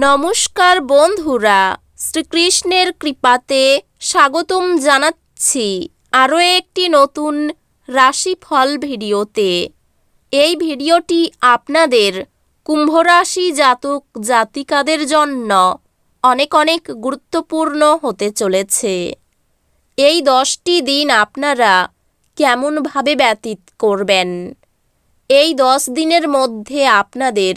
নমস্কার বন্ধুরা, শ্রীকৃষ্ণের কৃপাতে স্বাগতম জানাচ্ছি আরও একটি নতুন রাশিফল ভিডিওতে। এই ভিডিওটি আপনাদের কুম্ভ রাশি জাতক জাতিকাদের জন্য অনেক অনেক গুরুত্বপূর্ণ হতে চলেছে। এই দশটি দিন আপনারা কেমনভাবে ব্যতীত করবেন? এই দশ দিনের মধ্যে আপনাদের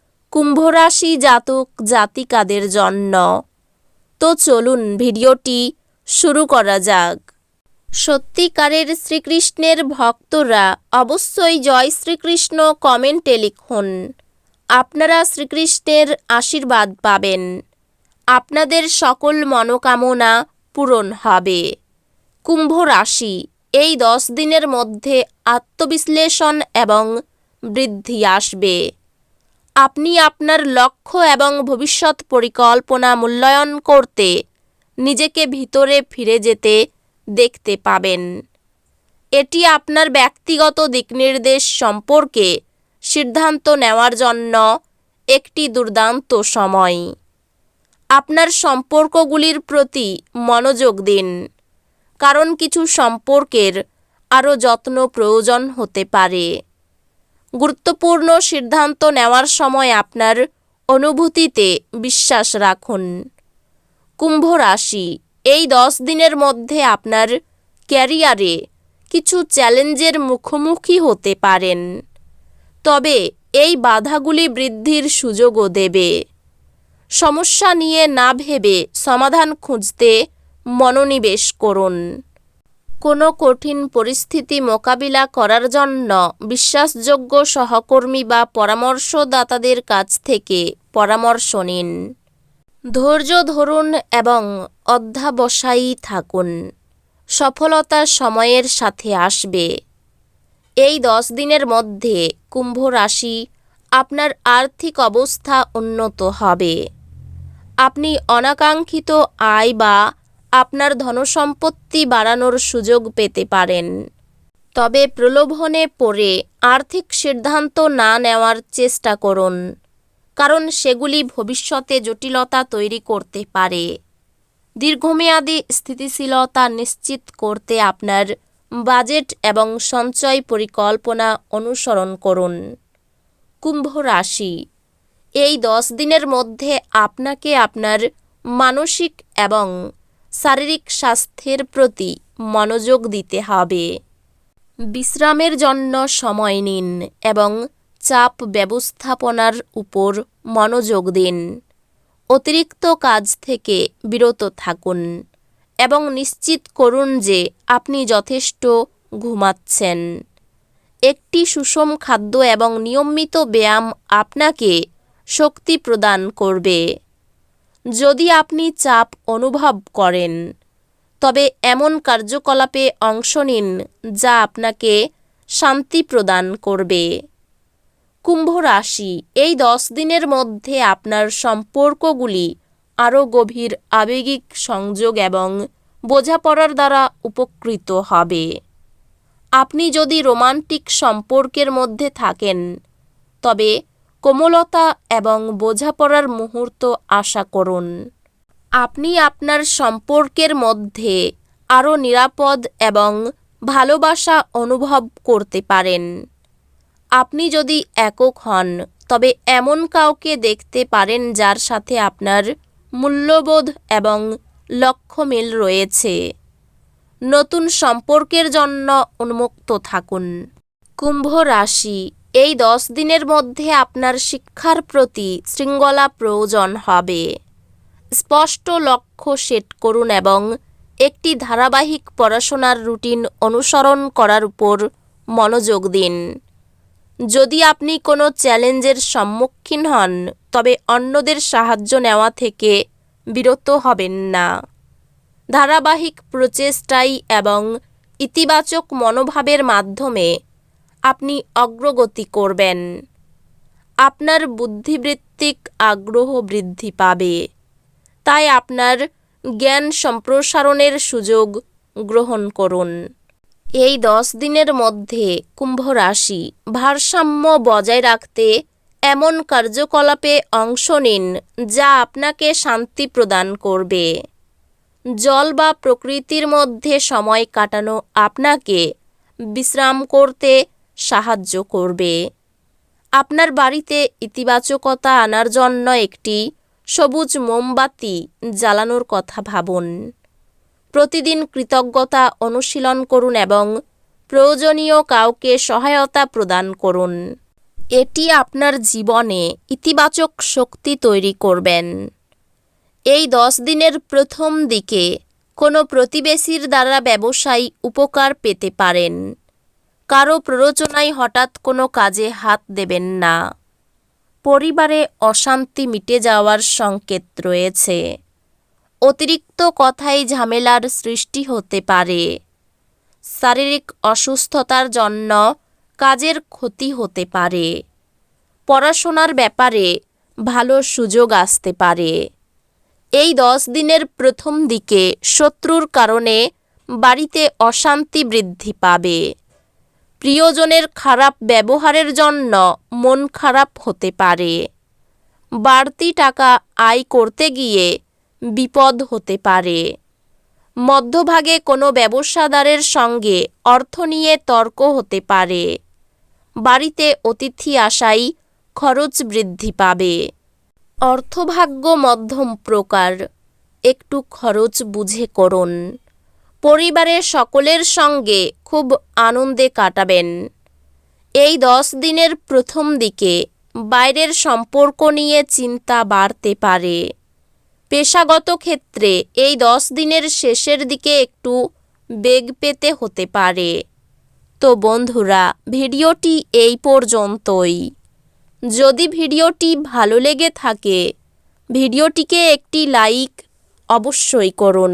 কুম্ভ রাশি জাতক জাতিকাদের জন্য। তো চলুন ভিডিওটি শুরু করা যাক। সত্যিকারের শ্রীকৃষ্ণের ভক্তরা অবশ্যই জয় শ্রীকৃষ্ণ কমেন্টে লিখুন। আপনারা শ্রীকৃষ্ণের আশীর্বাদ পাবেন। আপনাদের সকল মনোকামনা পূরণ হবে। কুম্ভ রাশি এই দশ দিনের মধ্যে আত্মবিশ্লেষণ এবং বৃদ্ধি আসবে। আপনি আপনার লক্ষ্য এবং ভবিষ্যৎ পরিকল্পনা মূল্যায়ন করতে, নিজেকে ভিতরে ফিরে যেতে দেখতে পাবেন। এটি আপনার ব্যক্তিগত দিকনির্দেশ সম্পর্কে সিদ্ধান্ত নেওয়ার জন্য একটি দুর্দান্ত সময়। আপনার সম্পর্কগুলির প্রতি মনোযোগ দিন, কারণ কিছু সম্পর্কের আরও যত্ন প্রয়োজন হতে পারে। গুরুত্বপূর্ণ সিদ্ধান্ত নেওয়ার সময় আপনার অনুভূতিতে বিশ্বাস রাখুন। কুম্ভ রাশি, এই দশ দিনের মধ্যে আপনার ক্যারিয়ারে কিছু চ্যালেঞ্জের মুখোমুখি হতে পারেন। তবে এই বাধাগুলি বৃদ্ধির সুযোগও দেবে। সমস্যা নিয়ে না ভেবে সমাধান খুঁজতে মনোনিবেশ করুন। কোনো কঠিন পরিস্থিতি মোকাবিলা করার জন্য বিশ্বাসযোগ্য সহকর্মী বা পরামর্শদাতাদের কাছ থেকে পরামর্শ নিন। ধৈর্য ধরুন এবং অধ্যাবসায়ী থাকুন। সফলতা সময়ের সাথে আসবে। এই দশ দিনের মধ্যে কুম্ভ রাশি আপনার আর্থিক অবস্থা উন্নত হবে। আপনি অনাকাঙ্ক্ষিত আয় বা আপনার ধনসম্পত্তি বাড়ানোর সুযোগ পেতে পারেন। তবে প্রলোভনে পড়ে আর্থিক সিদ্ধান্ত না নেওয়ার চেষ্টা করুন, কারণ সেগুলি ভবিষ্যতে জটিলতা তৈরি করতে পারে। দীর্ঘমেয়াদী স্থিতিশীলতা নিশ্চিত করতে আপনার বাজেট এবং সঞ্চয় পরিকল্পনা অনুসরণ করুন। কুম্ভ রাশি। এই দশ দিনের মধ্যে আপনাকে আপনার মানসিক এবং শারীরিক স্বাস্থ্যের প্রতি মনোযোগ দিতে হবে। বিশ্রামের জন্য সময় নিন এবং চাপ ব্যবস্থাপনার উপর মনোযোগ দিন। অতিরিক্ত কাজ থেকে বিরত থাকুন এবং নিশ্চিত করুন যে আপনি যথেষ্ট ঘুমাচ্ছেন। একটি সুষম খাদ্য এবং নিয়মিত ব্যায়াম আপনাকে শক্তি প্রদান করবে। যদি আপনি চাপ অনুভব করেন, তবে এমন কার্যকলাপে অংশ নিন যা আপনাকে শান্তি প্রদান করবে। কুম্ভ রাশি, এই দশ দিনের মধ্যে আপনার সম্পর্কগুলি আরও গভীর আবেগিক সংযোগ এবং বোঝাপড়ার দ্বারা উপকৃত হবে। আপনি যদি রোমান্টিক সম্পর্কের মধ্যে থাকেন, তবে কোমলতা এবং বোঝাপড়ার মুহূর্ত আশা করুন। আপনি আপনার সম্পর্কের মধ্যে আরও নিরাপদ এবং ভালোবাসা অনুভব করতে পারেন। আপনি যদি একক হন, তবে এমন কাউকে দেখতে পারেন যার সাথে আপনার মূল্যবোধ এবং লক্ষ্য মিল রয়েছে। নতুন সম্পর্কের জন্য উন্মুক্ত থাকুন। কুম্ভ রাশি এই দশ দিনের মধ্যে আপনার শিক্ষার প্রতি শৃঙ্খলা প্রয়োজন হবে। স্পষ্ট লক্ষ্য সেট করুন এবং একটি ধারাবাহিক পড়াশোনার রুটিন অনুসরণ করার উপর মনোযোগ দিন। যদি আপনি কোনো চ্যালেঞ্জের সম্মুখীন হন, তবে অন্যদের সাহায্য নেওয়া থেকে বিরত হবেন না। ধারাবাহিক প্রচেষ্টাই এবং ইতিবাচক মনোভাবের মাধ্যমে আপনি অগ্রগতি করবেন। আপনার বুদ্ধিবৃত্তিক আগ্রহ বৃদ্ধি পাবে। তাই আপনার জ্ঞান সম্প্রসারণের সুযোগ গ্রহণ করুন। এই দশ দিনের মধ্যে কুম্ভ রাশি ভারসাম্য বজায় রাখতে এমন কার্যকলাপে অংশ নিন যা আপনাকে শান্তি প্রদান করবে। জল বা প্রকৃতির মধ্যে সময় কাটানো আপনাকে বিশ্রাম করতে সাহায্য করবে। আপনার বাড়িতে ইতিবাচকতা আনার জন্য একটি সবুজ মোমবাতি জ্বালানোর কথা ভাবুন। প্রতিদিন কৃতজ্ঞতা অনুশীলন করুন এবং প্রয়োজনীয় কাউকে সহায়তা প্রদান করুন। এটি আপনার জীবনে ইতিবাচক শক্তি তৈরি করবেন। এই দশ দিনের প্রথম দিকে কোনো প্রতিবেশীর দ্বারা ব্যবসায়ী উপকার পেতে পারেন। কারও প্ররোচনায় হঠাৎ কোনো কাজে হাত দেবেন না। পরিবারে অশান্তি মিটে যাওয়ার সংকেত রয়েছে। অতিরিক্ত কথায় ঝামেলার সৃষ্টি হতে পারে। শারীরিক অসুস্থতার জন্য কাজের ক্ষতি হতে পারে। পড়াশোনার ব্যাপারে ভালো সুযোগ আসতে পারে। এই দশ দিনের প্রথম দিকে শত্রুর কারণে বাড়িতে অশান্তি বৃদ্ধি পাবে। প্রিয়জনের খারাপ ব্যবহারের জন্য মন খারাপ হতে পারে। বাড়তি টাকা আয় করতে গিয়ে বিপদ হতে পারে। মধ্যভাগে কোনো ব্যবসাদারের সঙ্গে অর্থ নিয়ে তর্ক হতে পারে। বাড়িতে অতিথি আসাই খরচ বৃদ্ধি পাবে। অর্থভাগ্য মধ্যম প্রকার, একটু খরচ বুঝে করুন। পরিবারের সকলের সঙ্গে খুব আনন্দে কাটাবেন। এই দশ দিনের প্রথম দিকে বাইরের সম্পর্ক নিয়ে চিন্তা বাড়তে পারে। পেশাগত ক্ষেত্রে এই দশ দিনের শেষের দিকে একটু বেগ পেতে হতে পারে। তো বন্ধুরা, ভিডিওটি এই পর্যন্তই। যদি ভিডিওটি ভালো লেগে থাকে, ভিডিওটিকে একটি লাইক অবশ্যই করুন।